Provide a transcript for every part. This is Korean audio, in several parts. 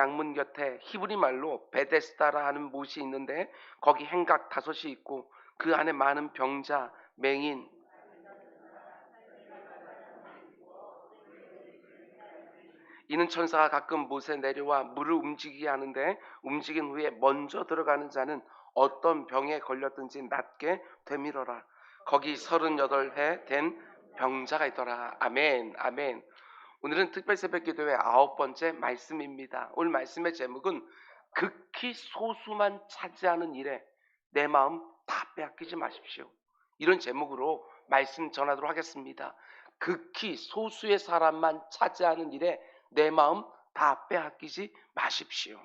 양문 곁에 히브리 말로 베데스다라 하는 못이 있는데 거기 행각 다섯이 있고 그 안에 많은 병자, 맹인, 이는 천사가 가끔 못에 내려와 물을 움직이게 하는데 움직인 후에 먼저 들어가는 자는 어떤 병에 걸렸든지 낫게 되밀어라. 거기 서른여덟 해 된 병자가 있더라. 아멘, 아멘. 오늘은 특별 새벽 기도회 아홉 번째 말씀입니다. 오늘 말씀의 제목은 극히 소수만 차지하는 일에 내 마음 다 빼앗기지 마십시오. 이런 제목으로 말씀 전하도록 하겠습니다. 극히 소수의 사람만 차지하는 일에 내 마음 다 빼앗기지 마십시오.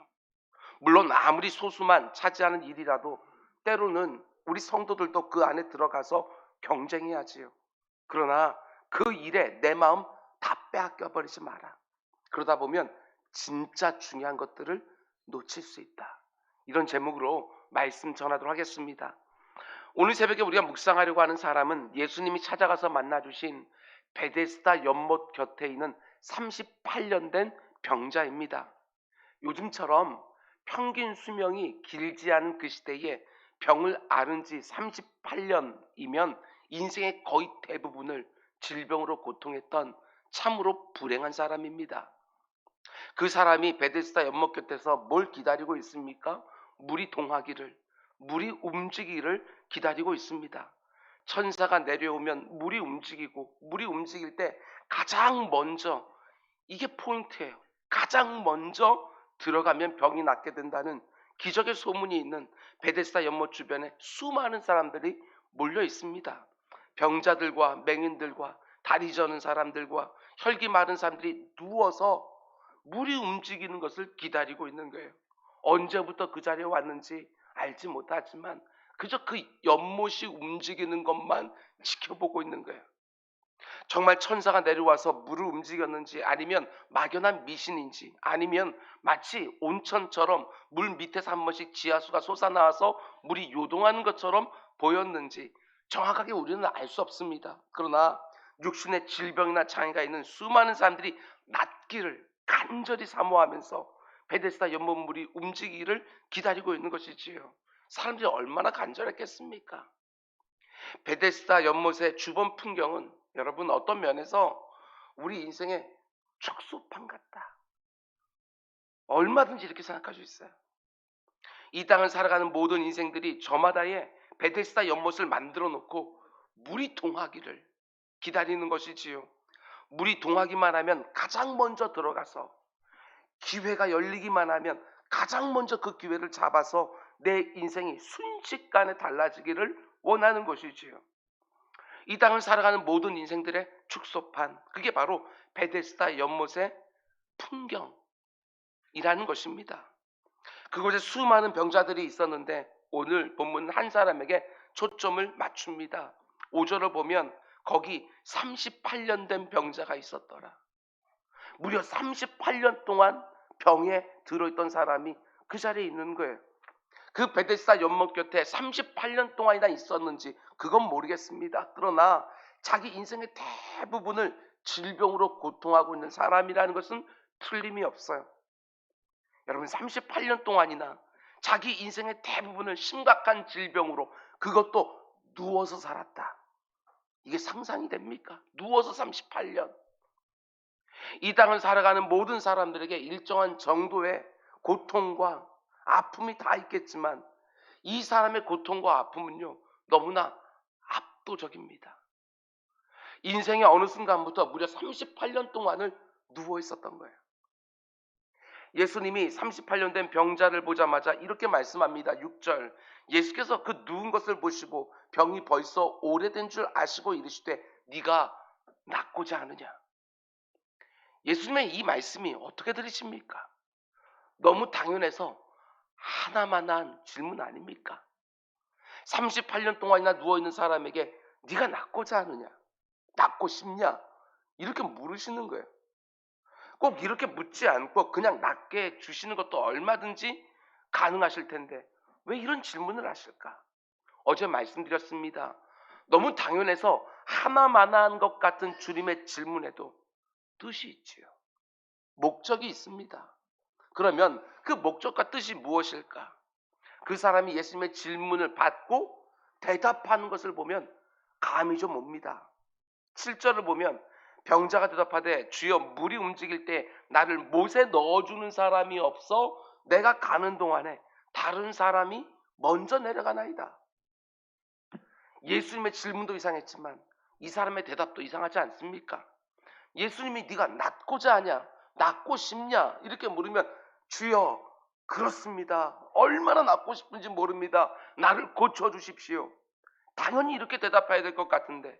물론 아무리 소수만 차지하는 일이라도 때로는 우리 성도들도 그 안에 들어가서 경쟁해야지요. 그러나 그 일에 내 마음 다 빼앗겨 버리지 마라. 그러다 보면 진짜 중요한 것들을 놓칠 수 있다. 이런 제목으로 말씀 전하도록 하겠습니다. 오늘 새벽에 우리가 묵상하려고 하는 사람은 예수님이 찾아가서 만나 주신 베데스다 연못 곁에 있는 38년 된 병자입니다. 요즘처럼 평균 수명이 길지 않은 그 시대에 병을 앓은 지 38년이면 인생의 거의 대부분을 질병으로 고통했던 참으로 불행한 사람입니다. 그 사람이 베데스다 연못 곁에서 뭘 기다리고 있습니까? 물이 동하기를, 물이 움직이기를 기다리고 있습니다. 천사가 내려오면 물이 움직이고 물이 움직일 때 가장 먼저 이게 포인트예요. 가장 먼저 들어가면 병이 낫게 된다는 기적의 소문이 있는 베데스다 연못 주변에 수많은 사람들이 몰려 있습니다. 병자들과 맹인들과 다리 저는 사람들과 혈기 마른 사람들이 누워서 물이 움직이는 것을 기다리고 있는 거예요. 언제부터 그 자리에 왔는지 알지 못하지만 그저 그 연못이 움직이는 것만 지켜보고 있는 거예요. 정말 천사가 내려와서 물을 움직였는지 아니면 막연한 미신인지 아니면 마치 온천처럼 물 밑에서 한 번씩 지하수가 솟아나와서 물이 요동하는 것처럼 보였는지 정확하게 우리는 알 수 없습니다. 그러나 육신의 질병이나 장애가 있는 수많은 사람들이 낫기를 간절히 사모하면서 베데스다 연못물이 움직이기를 기다리고 있는 것이지요. 사람들이 얼마나 간절했겠습니까? 베데스다 연못의 주변 풍경은 여러분 어떤 면에서 우리 인생의 축소판 같다. 얼마든지 이렇게 생각할 수 있어요. 이 땅을 살아가는 모든 인생들이 저마다의 베데스다 연못을 만들어 놓고 물이 동하기를 기다리는 것이지요. 물이 동하기만 하면 가장 먼저 들어가서 기회가 열리기만 하면 가장 먼저 그 기회를 잡아서 내 인생이 순식간에 달라지기를 원하는 것이지요. 이 땅을 살아가는 모든 인생들의 축소판, 그게 바로 베데스다 연못의 풍경이라는 것입니다. 그곳에 수많은 병자들이 있었는데 오늘 본문 한 사람에게 초점을 맞춥니다. 5절을 보면 거기 38년 된 병자가 있었더라. 무려 38년 동안 병에 들어있던 사람이 그 자리에 있는 거예요. 그 베데스다 연못 곁에 38년 동안이나 있었는지 그건 모르겠습니다. 그러나 자기 인생의 대부분을 질병으로 고통하고 있는 사람이라는 것은 틀림이 없어요. 여러분 38년 동안이나 자기 인생의 대부분을 심각한 질병으로 그것도 누워서 살았다. 이게 상상이 됩니까? 누워서 38년. 이 땅을 살아가는 모든 사람들에게 일정한 정도의 고통과 아픔이 다 있겠지만 이 사람의 고통과 아픔은요 너무나 압도적입니다. 인생의 어느 순간부터 무려 38년 동안을 누워 있었던 거예요. 예수님이 38년 된 병자를 보자마자 이렇게 말씀합니다. 6절. 예수께서 그 누운 것을 보시고 병이 벌써 오래된 줄 아시고 이르시되 네가 낫고자 하느냐. 예수님의 이 말씀이 어떻게 들리십니까? 너무 당연해서 하나만한 질문 아닙니까? 38년 동안이나 누워있는 사람에게 네가 낫고자 하느냐? 낫고 싶냐? 이렇게 물으시는 거예요. 꼭 이렇게 묻지 않고 그냥 낫게 주시는 것도 얼마든지 가능하실 텐데 왜 이런 질문을 하실까? 어제 말씀드렸습니다. 너무 당연해서 하나만한 것 같은 주님의 질문에도 뜻이 있지요. 목적이 있습니다. 그러면 그 목적과 뜻이 무엇일까? 그 사람이 예수님의 질문을 받고 대답하는 것을 보면 감이 좀 옵니다. 7절을 보면 병자가 대답하되 주여 물이 움직일 때 나를 못에 넣어주는 사람이 없어 내가 가는 동안에 다른 사람이 먼저 내려가나이다. 예수님의 질문도 이상했지만 이 사람의 대답도 이상하지 않습니까? 예수님이 네가 낫고자 하냐? 낫고 싶냐? 이렇게 물으면 주여 그렇습니다. 얼마나 낫고 싶은지 모릅니다. 나를 고쳐 주십시오. 당연히 이렇게 대답해야 될 것 같은데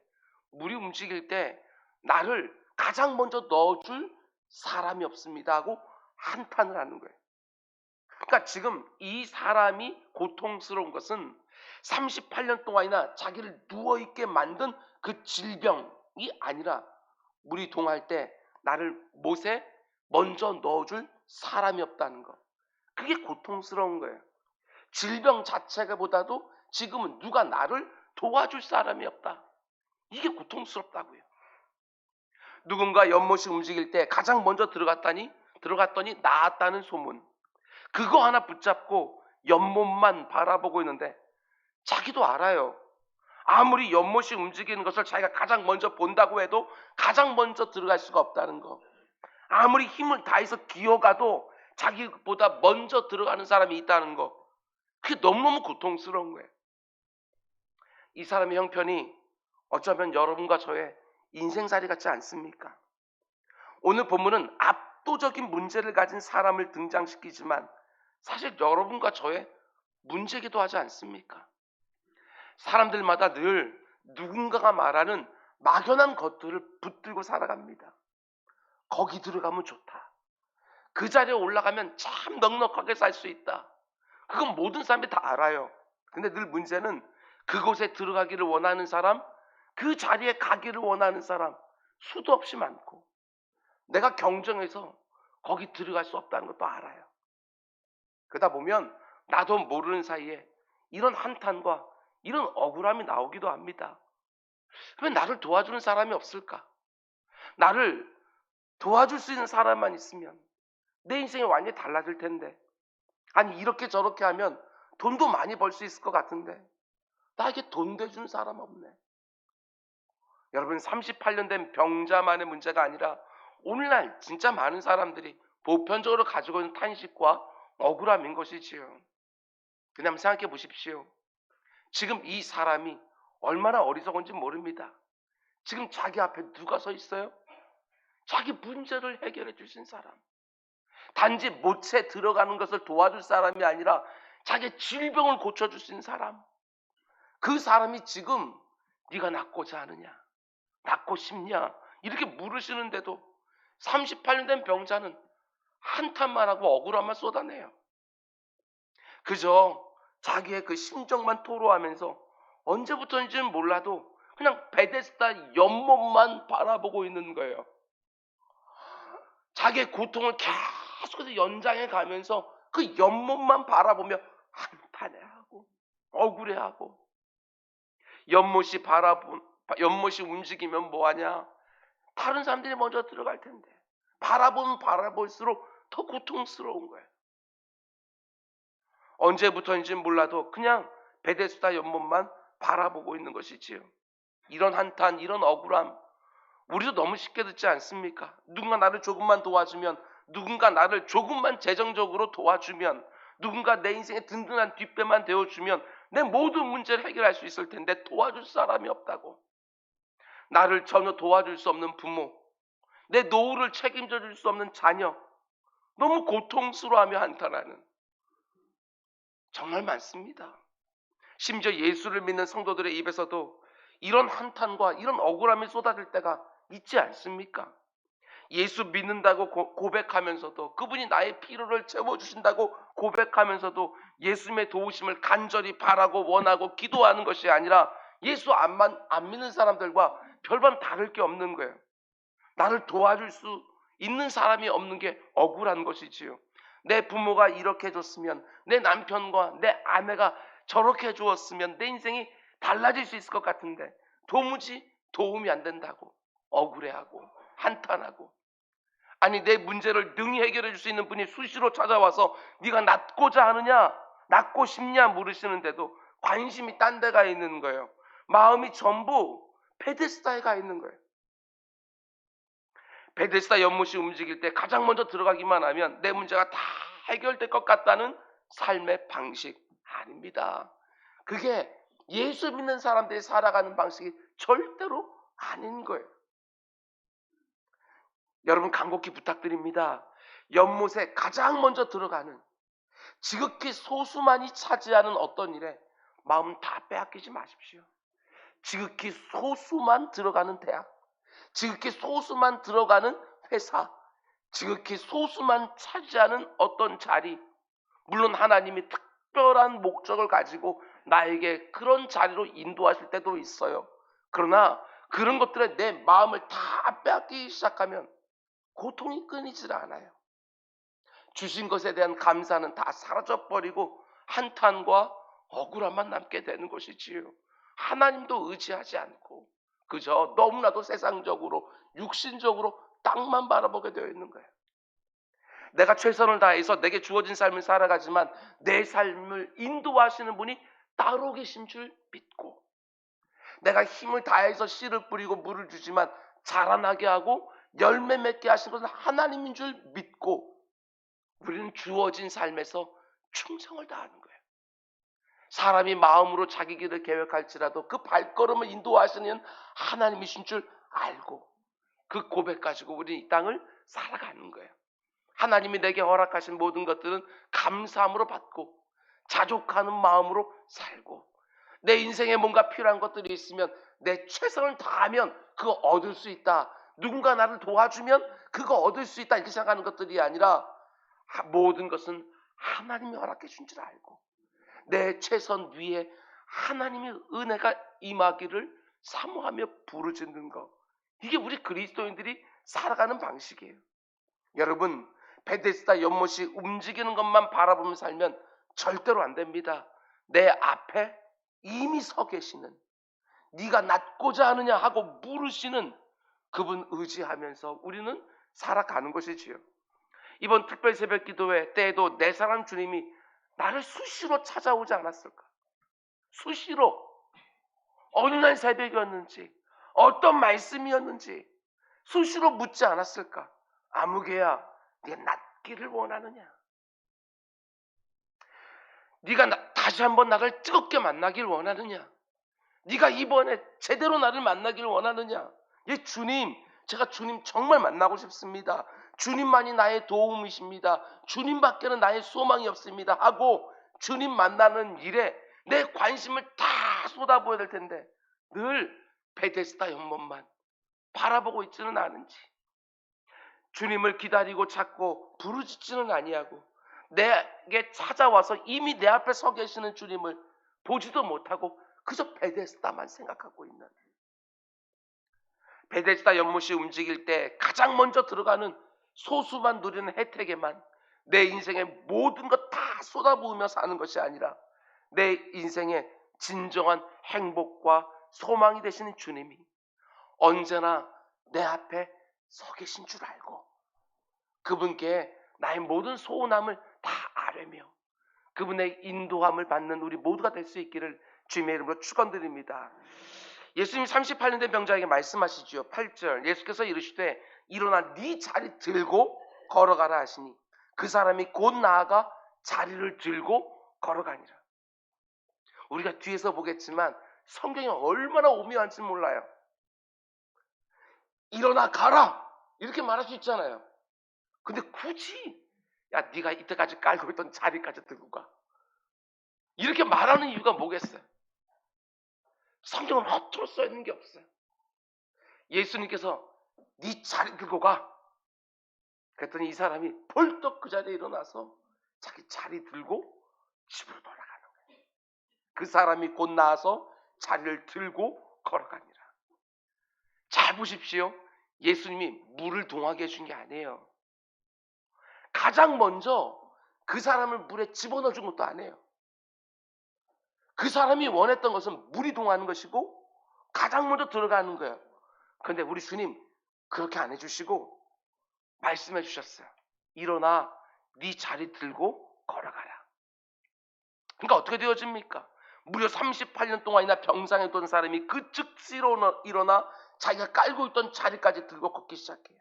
물이 움직일 때 나를 가장 먼저 넣어줄 사람이 없습니다 하고 한탄을 하는 거예요. 그러니까 지금 이 사람이 고통스러운 것은 38년 동안이나 자기를 누워있게 만든 그 질병이 아니라 물이 동할 때 나를 못에 먼저 넣어줄 사람이 없다는 것. 그게 고통스러운 거예요. 질병 자체가 보다도 지금은 누가 나를 도와줄 사람이 없다. 이게 고통스럽다고요. 누군가 연못이 움직일 때 가장 먼저 들어갔다니 들어갔더니 나았다는 소문. 그거 하나 붙잡고 연못만 바라보고 있는데 자기도 알아요. 아무리 연못이 움직이는 것을 자기가 가장 먼저 본다고 해도 가장 먼저 들어갈 수가 없다는 거. 아무리 힘을 다해서 기어가도 자기보다 먼저 들어가는 사람이 있다는 거. 그게 너무너무 고통스러운 거예요. 이 사람의 형편이 어쩌면 여러분과 저의 인생살이 같지 않습니까? 오늘 본문은 압도적인 문제를 가진 사람을 등장시키지만 사실 여러분과 저의 문제기도 하지 않습니까? 사람들마다 늘 누군가가 말하는 막연한 것들을 붙들고 살아갑니다. 거기 들어가면 좋다. 그 자리에 올라가면 참 넉넉하게 살 수 있다. 그건 모든 사람이 다 알아요. 근데 늘 문제는 그곳에 들어가기를 원하는 사람, 그 자리에 가기를 원하는 사람 수도 없이 많고 내가 경쟁해서 거기 들어갈 수 없다는 것도 알아요. 그러다 보면 나도 모르는 사이에 이런 한탄과 이런 억울함이 나오기도 합니다. 왜 나를 도와주는 사람이 없을까? 나를 도와줄 수 있는 사람만 있으면 내 인생이 완전히 달라질 텐데. 아니, 이렇게 저렇게 하면 돈도 많이 벌 수 있을 것 같은데. 나에게 돈 대주는 사람 없네. 여러분, 38년 된 병자만의 문제가 아니라 오늘날 진짜 많은 사람들이 보편적으로 가지고 있는 탄식과 억울함인 것이지요. 그냥 생각해 보십시오. 지금 이 사람이 얼마나 어리석은지 모릅니다. 지금 자기 앞에 누가 서 있어요? 자기 문제를 해결해 주신 사람. 단지 못에 들어가는 것을 도와줄 사람이 아니라 자기 질병을 수 있는 사람. 그 사람이 지금 네가 낫고자 하느냐? 낫고 싶냐? 이렇게 물으시는데도 38년 된 병자는 한탄만 하고 억울함만 쏟아내요. 그저 자기의 그 심정만 토로하면서 언제부터인지는 몰라도 그냥 베데스다 연못만 바라보고 있는 거예요. 자기의 고통을 계속해서 연장해 가면서 그 연못만 바라보며 한탄해하고 억울해하고 연못이 바라본 연못이 움직이면 뭐하냐? 다른 사람들이 먼저 들어갈 텐데 바라보면 바라볼수록 더 고통스러운 거예요. 언제부터인지 몰라도 그냥 베데스다 연못만 바라보고 있는 것이지요. 이런 한탄, 이런 억울함, 우리도 너무 쉽게 듣지 않습니까? 누군가 나를 조금만 도와주면, 누군가 나를 조금만 재정적으로 도와주면, 누군가 내 인생의 든든한 뒷배만 되어주면 내 모든 문제를 해결할 수 있을 텐데 도와줄 사람이 없다고. 나를 전혀 도와줄 수 없는 부모, 내 노후를 책임져 줄 수 없는 자녀, 너무 고통스러워하며 한탄하는 정말 많습니다. 심지어 예수를 믿는 성도들의 입에서도 이런 한탄과 이런 억울함이 쏟아질 때가 있지 않습니까? 예수 믿는다고 고 백하면서도 그분이 나의 피로를 채워주신다고 고백하면서도 예수님의 도우심을 간절히 바라고 원하고 기도하는 것이 아니라 예수 안만 안 믿는 사람들과 별반 다를 게 없는 거예요. 나를 도와줄 수 있는 사람이 없는 게 억울한 것이지요. 내 부모가 이렇게 해줬으면 내 남편과 내 아내가 저렇게 해주었으면 내 인생이 달라질 수 있을 것 같은데 도무지 도움이 안 된다고 억울해하고 한탄하고 아니 내 문제를 능히 해결해 줄 수 있는 분이 수시로 찾아와서 네가 낫고자 하느냐 낫고 싶냐 물으시는데도 관심이 딴 데가 있는 거예요. 마음이 전부 베데스다에 가 있는 거예요. 베데스다 연못이 움직일 때 가장 먼저 들어가기만 하면 내 문제가 다 해결될 것 같다는 삶의 방식 아닙니다. 그게 예수 믿는 사람들이 살아가는 방식이 절대로 아닌 거예요. 여러분 간곡히 부탁드립니다. 연못에 가장 먼저 들어가는 지극히 소수만이 차지하는 어떤 일에 마음 다 빼앗기지 마십시오. 지극히 소수만 들어가는 대학, 지극히 소수만 들어가는 회사, 지극히 소수만 차지하는 어떤 자리, 물론 하나님이 특별한 목적을 가지고 나에게 그런 자리로 인도하실 때도 있어요. 그러나 그런 것들에 내 마음을 다 빼앗기기 시작하면 고통이 끊이질 않아요. 주신 것에 대한 감사는 다 사라져버리고 한탄과 억울함만 남게 되는 것이지요. 하나님도 의지하지 않고 그저 너무나도 세상적으로 육신적으로 땅만 바라보게 되어 있는 거예요. 내가 최선을 다해서 내게 주어진 삶을 살아가지만 내 삶을 인도하시는 분이 따로 계신 줄 믿고 내가 힘을 다해서 씨를 뿌리고 물을 주지만 자라나게 하고 열매 맺게 하신 것은 하나님인 줄 믿고 우리는 주어진 삶에서 충성을 다하는 거예요. 사람이 마음으로 자기 길을 계획할지라도 그 발걸음을 인도하시는 하나님이신 줄 알고 그 고백 가지고 우리는 이 땅을 살아가는 거예요. 하나님이 내게 허락하신 모든 것들은 감사함으로 받고 자족하는 마음으로 살고 내 인생에 뭔가 필요한 것들이 있으면 내 최선을 다하면 그거 얻을 수 있다. 누군가 나를 도와주면 그거 얻을 수 있다. 이렇게 생각하는 것들이 아니라 모든 것은 하나님이 허락해 준 줄 알고 내 최선 위에 하나님의 은혜가 임하기를 사모하며 부르짖는 것. 이게 우리 그리스도인들이 살아가는 방식이에요. 여러분, 베데스다 연못이 움직이는 것만 바라보며 살면 절대로 안 됩니다. 내 앞에 이미 서 계시는 네가 낫고자 하느냐 하고 물으시는 그분 의지하면서 우리는 살아가는 것이지요. 이번 특별 새벽 기도회 때에도 내 사랑 주님이 나를 수시로 찾아오지 않았을까? 수시로 어느 날 새벽이었는지 어떤 말씀이었는지 수시로 묻지 않았을까? 아무개야, 네가 낫기를 원하느냐? 네가 나- 다시 한번 나를 뜨겁게 만나길 원하느냐? 네가 이번에 제대로 나를 만나길 원하느냐? 예, 주님, 제가 주님 정말 만나고 싶습니다. 주님만이 나의 도움이십니다. 주님밖에는 나의 소망이 없습니다. 하고 주님 만나는 일에 내 관심을 다 쏟아부어야 될 텐데 늘 베데스다 연못만 바라보고 있지는 않은지 주님을 기다리고 찾고 부르짖지는 아니하고 내게 찾아와서 이미 내 앞에 서 계시는 주님을 보지도 못하고 그저 베데스다만 생각하고 있는 베데스다 연못이 움직일 때 가장 먼저 들어가는 소수만 누리는 혜택에만 내 인생의 모든 것 다 쏟아부으며 사는 것이 아니라 내 인생의 진정한 행복과 소망이 되시는 주님이 언제나 내 앞에 서 계신 줄 알고 그분께 나의 모든 소원함을 다 아뢰며 그분의 인도함을 받는 우리 모두가 될 수 있기를 주님의 이름으로 축원드립니다. 예수님 38년 된 병자에게 말씀하시지요. 8절 예수께서 이르시되 일어나 네 자리 들고 걸어가라 하시니 그 사람이 곧 나아가 자리를 들고 걸어가니라. 우리가 뒤에서 보겠지만 성경이 얼마나 오묘한지 몰라요. 일어나 가라 이렇게 말할 수 있잖아요. 근데 굳이 야 네가 이때까지 깔고 있던 자리까지 들고 가 이렇게 말하는 이유가 뭐겠어요? 성경은 허투루 써 있는 게 없어요. 예수님께서 네 자리 들고 가. 그랬더니 이 사람이 벌떡 그 자리에 일어나서 자기 자리 들고 집으로 돌아가는 거예요. 그 사람이 곧 나와서 자리를 들고 걸어갑니다. 잘 보십시오. 예수님이 물을 동하게 해준 게 아니에요. 가장 먼저 그 사람을 물에 집어넣어 준 것도 아니에요. 그 사람이 원했던 것은 물이 동하는 것이고 가장 먼저 들어가는 거예요. 그런데 우리 주님 그렇게 안 해주시고 말씀해 주셨어요. 일어나 네 자리 들고 걸어가라. 그러니까 어떻게 되어집니까? 무려 38년 동안이나 병상에 있던 사람이 그 즉시로 일어나 자기가 깔고 있던 자리까지 들고 걷기 시작해요.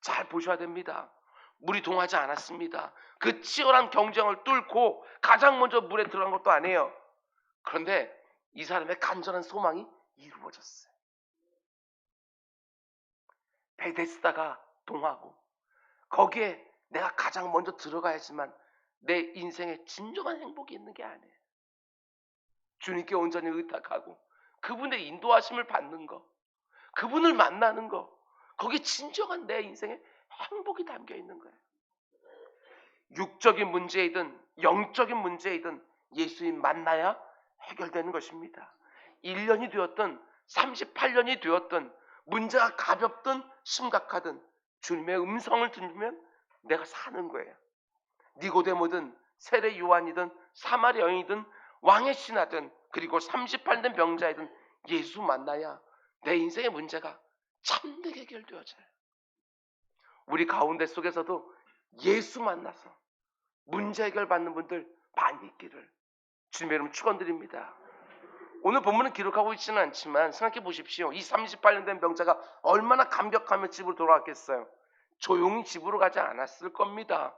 잘 보셔야 됩니다. 물이 동하지 않았습니다. 그 치열한 경쟁을 뚫고 가장 먼저 물에 들어간 것도 아니에요. 그런데 이 사람의 간절한 소망이 이루어졌어요. 베데스다가 동하고 거기에 내가 가장 먼저 들어가야지만 내 인생에 진정한 행복이 있는 게 아니에요. 주님께 온전히 의탁하고 그분의 인도하심을 받는 거, 그분을 만나는 거, 거기에 진정한 내 인생에 행복이 담겨 있는 거예요. 육적인 문제이든 영적인 문제이든 예수님 만나야 해결되는 것입니다. 1년이 되었든 38년이 되었든 문제가 가볍든 심각하든 주님의 음성을 들으면 내가 사는 거예요. 니고데모든 세례 요한이든 사마리 여인이든 왕의 신하든 그리고 38년 병자이든 예수 만나야 내 인생의 문제가 참되게 해결되어져요. 우리 가운데 속에서도 예수 만나서 문제 해결 받는 분들 많이 있기를 주님의 이름 축원드립니다. 오늘 본문은 기록하고 있지는 않지만 생각해 보십시오. 이 38년 된 병자가 얼마나 감격하며 집으로 돌아왔겠어요. 조용히 집으로 가지 않았을 겁니다.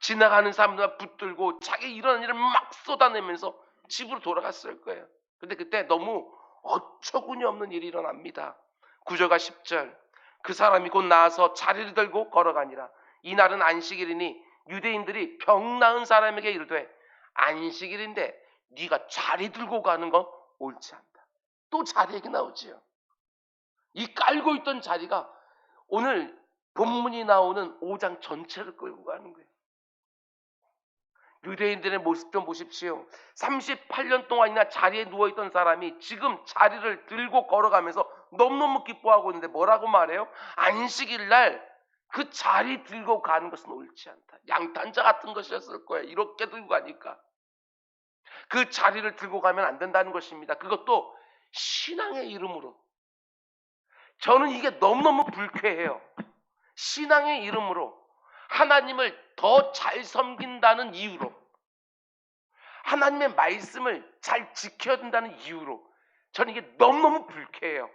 지나가는 사람들 붙들고 자기 일어난 일을 막 쏟아내면서 집으로 돌아갔을 거예요. 근데 그때 너무 어처구니 없는 일이 일어납니다. 9절과 10절 그 사람이 곧 나와서 자리를 들고 걸어가니라. 이날은 안식일이니 유대인들이 병 나은 사람에게 이르되 안식일인데 네가 자리 들고 가는 건 옳지 않다. 또 자리 얘기 나오지요. 이 깔고 있던 자리가 오늘 본문이 나오는 5장 전체를 끌고 가는 거예요. 유대인들의 모습 좀 보십시오. 38년 동안이나 자리에 누워있던 사람이 지금 자리를 들고 걸어가면서 너무너무 기뻐하고 있는데 뭐라고 말해요? 안식일 날 그 자리 들고 가는 것은 옳지 않다. 양탄자 같은 것이었을 거예요. 이렇게 들고 가니까. 그 자리를 들고 가면 안 된다는 것입니다. 그것도 신앙의 이름으로. 저는 이게 너무너무 불쾌해요. 신앙의 이름으로 하나님을 더 잘 섬긴다는 이유로 하나님의 말씀을 잘 지켜야 된다는 이유로 저는 이게 너무너무 불쾌해요.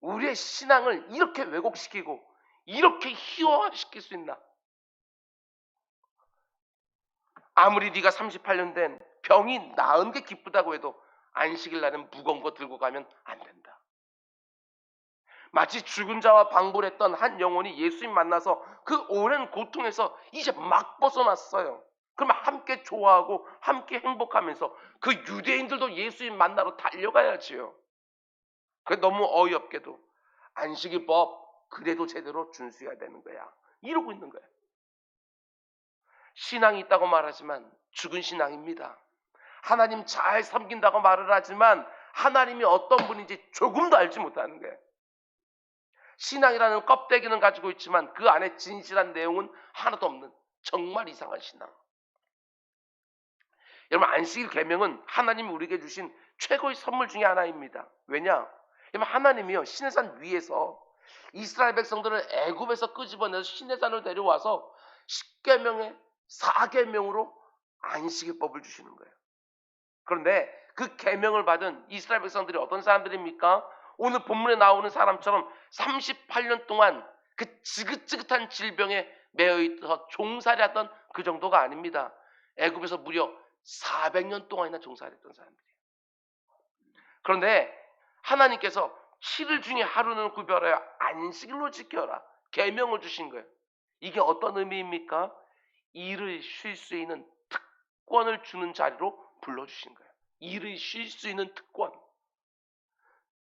우리의 신앙을 이렇게 왜곡시키고 이렇게 희화화시킬 수 있나? 아무리 네가 38년 된 병이 나은 게 기쁘다고 해도 안식일 날은 무거운 거 들고 가면 안 된다. 마치 죽은 자와 방불했던 한 영혼이 예수님 만나서 그 오랜 고통에서 이제 막 벗어났어요. 그러면 함께 좋아하고 함께 행복하면서 그 유대인들도 예수님 만나러 달려가야지요. 그 너무 어이없게도 안식일 법 그래도 제대로 준수해야 되는 거야. 이러고 있는 거야. 신앙이 있다고 말하지만 죽은 신앙입니다. 하나님 잘 섬긴다고 말을 하지만 하나님이 어떤 분인지 조금도 알지 못하는 거예요. 신앙이라는 껍데기는 가지고 있지만 그 안에 진실한 내용은 하나도 없는 정말 이상한 신앙. 여러분 안식일 계명은 하나님이 우리에게 주신 최고의 선물 중에 하나입니다. 왜냐? 여러분 하나님이요 시내산 위에서 이스라엘 백성들을 애굽에서 끄집어내서 시내산으로 데려와서 10계명의 4계명으로 안식일법을 주시는 거예요. 그런데 그 계명을 받은 이스라엘 백성들이 어떤 사람들입니까? 오늘 본문에 나오는 사람처럼 38년 동안 그 지긋지긋한 질병에 매여 있어 종살이했던 그 정도가 아닙니다. 애굽에서 무려 400년 동안이나 종살이했던 사람들이에요. 그런데 하나님께서 7일 중에 하루는 구별하여 안식일로 지켜라. 계명을 주신 거예요. 이게 어떤 의미입니까? 일을 쉴 수 있는 특권을 주는 자리로 불러주신 거예요. 일을 쉴 수 있는 특권.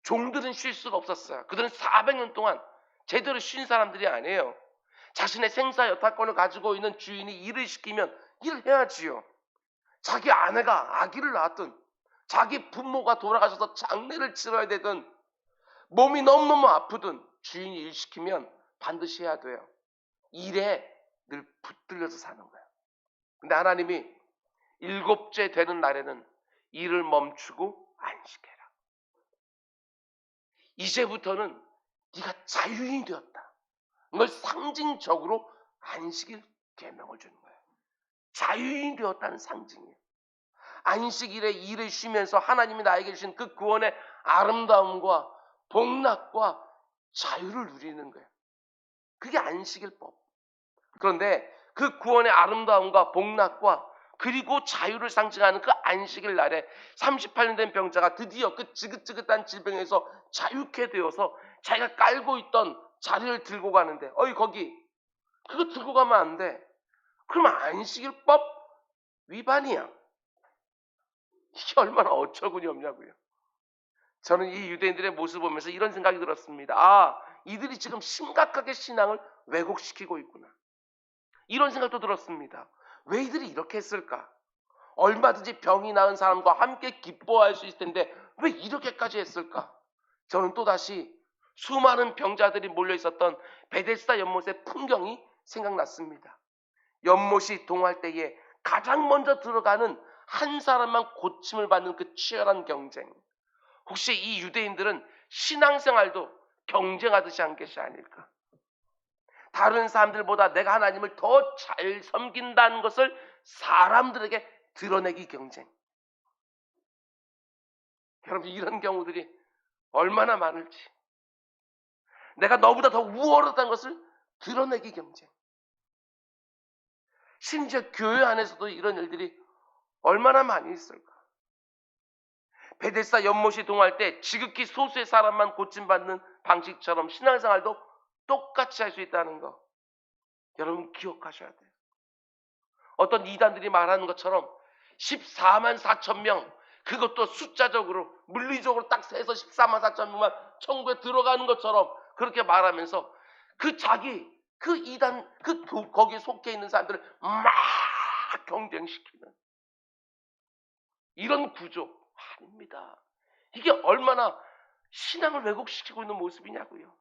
종들은 쉴 수가 없었어요. 그들은 400년 동안 제대로 쉰 사람들이 아니에요. 자신의 생사 여타권을 가지고 있는 주인이 일을 시키면 일을 해야지요. 자기 아내가 아기를 낳았든 자기 부모가 돌아가셔서 장례를 치러야 되든 몸이 너무너무 아프든 주인이 일 시키면 반드시 해야 돼요. 일에 늘 붙들려서 사는 거예요. 근데 하나님이 일곱째 되는 날에는 일을 멈추고 안식해라. 이제부터는 네가 자유인이 되었다. 이걸 상징적으로 안식일 계명을 주는 거예요. 자유인이 되었다는 상징이에요. 안식일에 일을 쉬면서 하나님이 나에게 주신 그 구원의 아름다움과 복락과 자유를 누리는 거예요. 그게 안식일법. 그런데 그 구원의 아름다움과 복락과 그리고 자유를 상징하는 그 안식일 날에 38년 된 병자가 드디어 그 지긋지긋한 질병에서 자유케 되어서 자기가 깔고 있던 자리를 들고 가는데 어이 거기 그거 들고 가면 안 돼. 그러면 안식일법 위반이야. 이게 얼마나 어처구니 없냐고요. 저는 이 유대인들의 모습을 보면서 이런 생각이 들었습니다. 아, 이들이 지금 심각하게 신앙을 왜곡시키고 있구나. 이런 생각도 들었습니다. 왜 이들이 이렇게 했을까? 얼마든지 병이 나은 사람과 함께 기뻐할 수 있을 텐데 왜 이렇게까지 했을까? 저는 또다시 수많은 병자들이 몰려 있었던 베데스다 연못의 풍경이 생각났습니다. 연못이 동할 때에 가장 먼저 들어가는 한 사람만 고침을 받는 그 치열한 경쟁. 혹시 이 유대인들은 신앙생활도 경쟁하듯이 한 것이 아닐까? 다른 사람들보다 내가 하나님을 더 잘 섬긴다는 것을 사람들에게 드러내기 경쟁. 여러분, 이런 경우들이 얼마나 많을지. 내가 너보다 더 우월하다는 것을 드러내기 경쟁. 심지어 교회 안에서도 이런 일들이 얼마나 많이 있을까? 베데스다 연못이 동할 때 지극히 소수의 사람만 고침받는 방식처럼 신앙생활도 똑같이 할 수 있다는 거. 여러분 기억하셔야 돼요. 어떤 이단들이 말하는 것처럼 14만 4천 명 그것도 숫자적으로 물리적으로 딱 세서 14만 4천 명만 천국에 들어가는 것처럼 그렇게 말하면서 그 자기 그 이단 그 도- 거기에 속해 있는 사람들을 막 경쟁시키는 이런 구조 아닙니다. 이게 얼마나 신앙을 왜곡시키고 있는 모습이냐고요.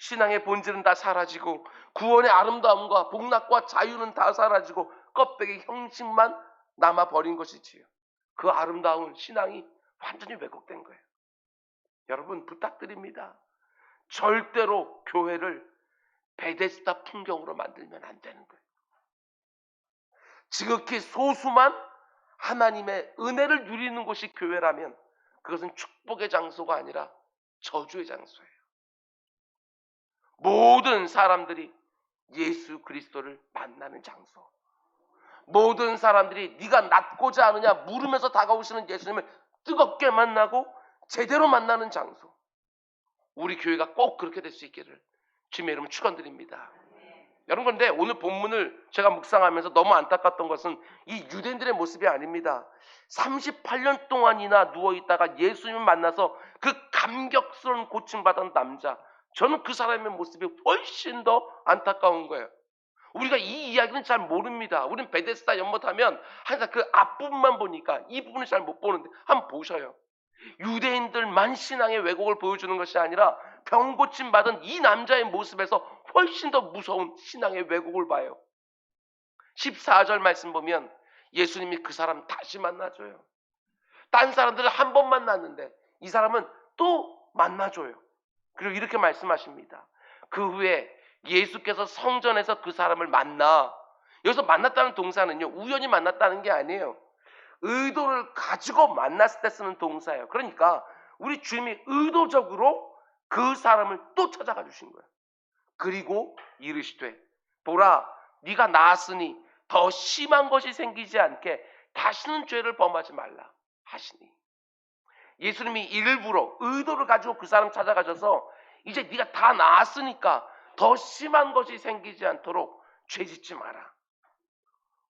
신앙의 본질은 다 사라지고 구원의 아름다움과 복락과 자유는 다 사라지고 껍데기 형식만 남아 버린 것이지요. 그 아름다운 신앙이 완전히 왜곡된 거예요. 여러분 부탁드립니다. 절대로 교회를 베데스다 풍경으로 만들면 안 되는 거예요. 지극히 소수만 하나님의 은혜를 누리는 곳이 교회라면 그것은 축복의 장소가 아니라 저주의 장소예요. 모든 사람들이 예수 그리스도를 만나는 장소. 모든 사람들이 네가 낫고자 하느냐 물으면서 다가오시는 예수님을 뜨겁게 만나고 제대로 만나는 장소. 우리 교회가 꼭 그렇게 될 수 있기를 주님의 이름을 축원드립니다. 여러분 그런데 오늘 본문을 제가 묵상하면서 너무 안타깝던 것은 이 유대인들의 모습이 아닙니다. 38년 동안이나 누워 있다가 예수님을 만나서 그 감격스러운 고침받은 남자. 저는 그 사람의 모습이 훨씬 더 안타까운 거예요. 우리가 이 이야기는 잘 모릅니다. 우리는 베데스다 연못하면 항상 그 앞부분만 보니까 이 부분을 잘 못 보는데 한번 보셔요. 유대인들만 신앙의 왜곡을 보여주는 것이 아니라 병 고침 받은 이 남자의 모습에서 훨씬 더 무서운 신앙의 왜곡을 봐요. 14절 말씀 보면 예수님이 그 사람 다시 만나줘요. 딴 사람들을 한 번 만났는데 이 사람은 또 만나줘요. 그리고 이렇게 말씀하십니다. 그 후에 예수께서 성전에서 그 사람을 만나 여기서 만났다는 동사는요 우연히 만났다는 게 아니에요. 의도를 가지고 만났을 때 쓰는 동사예요. 그러니까 우리 주님이 의도적으로 그 사람을 또 찾아가 주신 거예요. 그리고 이르시되 보라 네가 나았으니 더 심한 것이 생기지 않게 다시는 죄를 범하지 말라 하시니 예수님이 일부러 의도를 가지고 그 사람 찾아가셔서 이제 네가 다 나았으니까 더 심한 것이 생기지 않도록 죄 짓지 마라.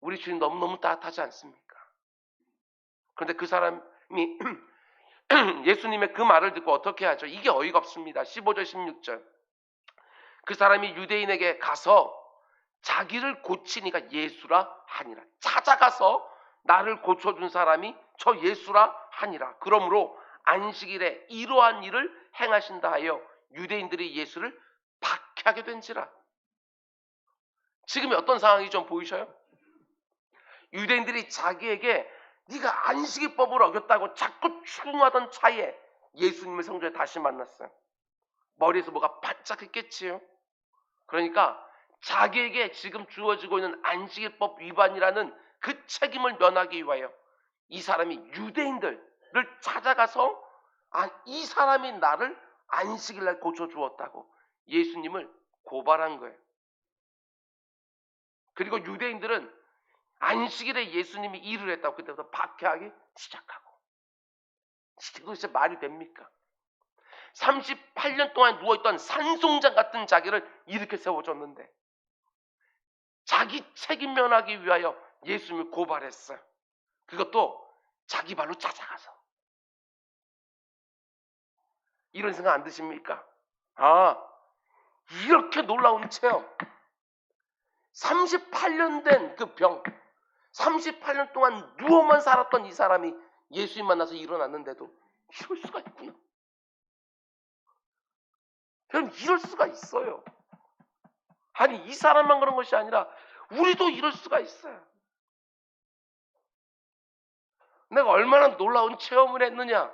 우리 주님 너무너무 따뜻하지 않습니까? 그런데 그 사람이 예수님의 그 말을 듣고 어떻게 하죠? 이게 어이가 없습니다. 15절 16절. 그 사람이 유대인에게 가서 자기를 고치니까 예수라 하니라. 찾아가서 나를 고쳐준 사람이 저 예수라 하니라. 그러므로 안식일에 이러한 일을 행하신다 하여 유대인들이 예수를 박해하게 된지라. 지금이 어떤 상황이 좀 보이셔요? 유대인들이 자기에게 네가 안식일법을 어겼다고 자꾸 추궁하던 차에 예수님을 성전에 다시 만났어요. 머리에서 뭐가 반짝했겠지요. 그러니까 자기에게 지금 주어지고 있는 안식일법 위반이라는 그 책임을 면하기 위하여 이 사람이 유대인들을 찾아가서 아, 이 사람이 나를 안식일 날 고쳐 주었다고 예수님을 고발한 거예요. 그리고 유대인들은 안식일에 예수님이 일을 했다고 그때부터 박해하기 시작하고 이게 도대체 말이 됩니까? 38년 동안 누워있던 산송장 같은 자기를 이렇게 세워줬는데 자기 책임 면하기 위하여 예수님을 고발했어요. 그것도 자기 발로 찾아가서. 이런 생각 안 드십니까? 아, 이렇게 놀라운 체험. 38년 된 그 병, 38년 동안 누워만 살았던 이 사람이 예수님 만나서 일어났는데도 이럴 수가 있구나. 여러분, 이럴 수가 있어요. 아니, 이 사람만 그런 것이 아니라 우리도 이럴 수가 있어요. 내가 얼마나 놀라운 체험을 했느냐.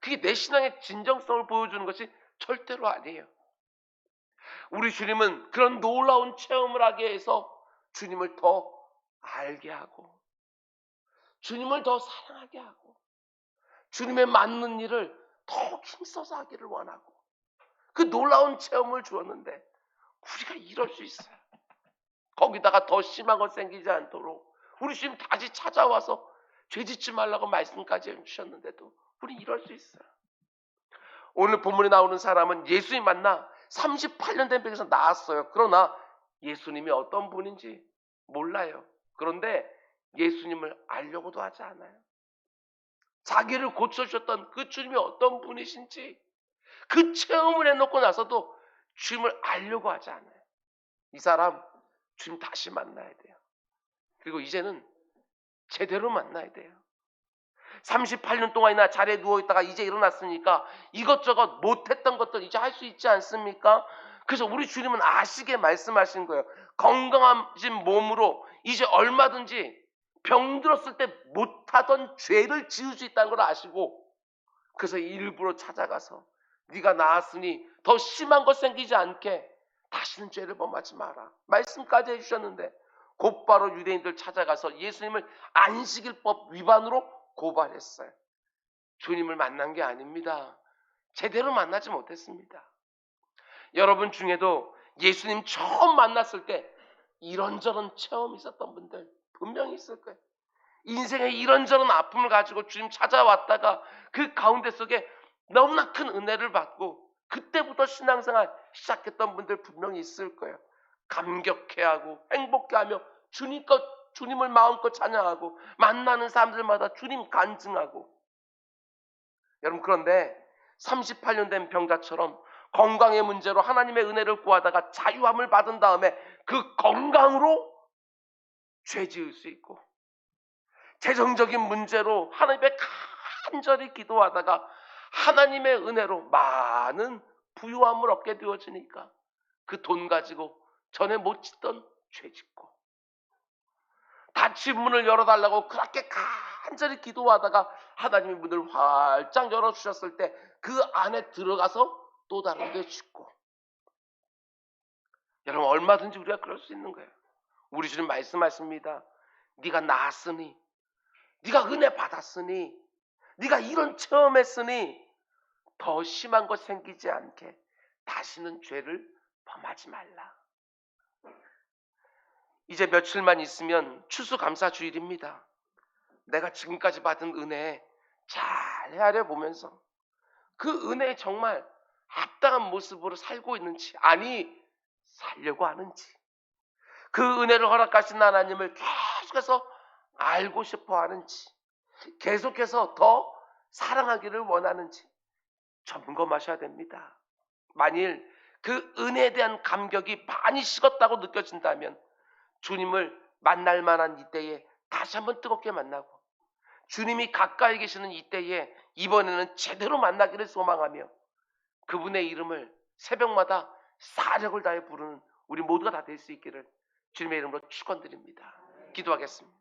그게 내 신앙의 진정성을 보여주는 것이 절대로 아니에요. 우리 주님은 그런 놀라운 체험을 하게 해서 주님을 더 알게 하고, 주님을 더 사랑하게 하고, 주님의 맞는 일을 더 힘써서 하기를 원하고, 그 놀라운 체험을 주었는데, 우리가 이럴 수 있어요. 거기다가 더 심한 것 생기지 않도록, 우리 주님 다시 찾아와서 죄 짓지 말라고 말씀까지 해주셨는데도, 우리 이럴 수 있어요. 오늘 본문에 나오는 사람은 예수님 만나 38년 된 병에서 나았어요. 그러나 예수님이 어떤 분인지 몰라요. 그런데 예수님을 알려고도 하지 않아요. 자기를 고쳐주셨던 그 주님이 어떤 분이신지 그 체험을 해놓고 나서도 주님을 알려고 하지 않아요. 이 사람 주님 다시 만나야 돼요. 그리고 이제는 제대로 만나야 돼요. 38년 동안이나 자리에 누워 있다가 이제 일어났으니까 이것저것 못했던 것들 이제 할 수 있지 않습니까? 그래서 우리 주님은 아시게 말씀하신 거예요. 건강하신 몸으로 이제 얼마든지 병들었을 때 못하던 죄를 지을 수 있다는 걸 아시고 그래서 일부러 찾아가서 네가 나았으니 더 심한 것 생기지 않게 다시는 죄를 범하지 마라. 말씀까지 해주셨는데 곧바로 유대인들 찾아가서 예수님을 안식일법 위반으로 고발했어요. 주님을 만난 게 아닙니다. 제대로 만나지 못했습니다. 여러분 중에도 예수님 처음 만났을 때 이런저런 체험이 있었던 분들 분명히 있을 거예요. 인생의 이런저런 아픔을 가지고 주님 찾아왔다가 그 가운데 속에 너무나 큰 은혜를 받고 그때부터 신앙생활 시작했던 분들 분명히 있을 거예요. 감격해하고 행복해하며 주님 것 주님을 마음껏 찬양하고 만나는 사람들마다 주님 간증하고. 여러분 그런데 38년 된 병자처럼 건강의 문제로 하나님의 은혜를 구하다가 자유함을 받은 다음에 그 건강으로 죄 지을 수 있고 재정적인 문제로 하나님의 간절히 기도하다가 하나님의 은혜로 많은 부유함을 얻게 되어지니까 그 돈 가지고 전에 못 짓던 죄 짓고 닫힌 문을 열어달라고 그렇게 간절히 기도하다가 하나님이 문을 활짝 열어주셨을 때 그 안에 들어가서 또 다른 데 짓고 여러분 얼마든지 우리가 그럴 수 있는 거예요. 우리 주님 말씀하십니다. 네가 나았으니 네가 은혜 받았으니 네가 이런 체험했으니 더 심한 것 생기지 않게 다시는 죄를 범하지 말라. 이제 며칠만 있으면 추수감사 주일입니다. 내가 지금까지 받은 은혜 잘 헤아려 보면서 그 은혜에 정말 합당한 모습으로 살고 있는지 아니 살려고 하는지 그 은혜를 허락하신 하나님을 계속해서 알고 싶어 하는지 계속해서 더 사랑하기를 원하는지 점검하셔야 됩니다. 만일 그 은혜에 대한 감격이 많이 식었다고 느껴진다면 주님을 만날 만한 이때에 다시 한번 뜨겁게 만나고 주님이 가까이 계시는 이때에 이번에는 제대로 만나기를 소망하며 그분의 이름을 새벽마다 사력을 다해 부르는 우리 모두가 다 될 수 있기를 주님의 이름으로 축원드립니다. 기도하겠습니다.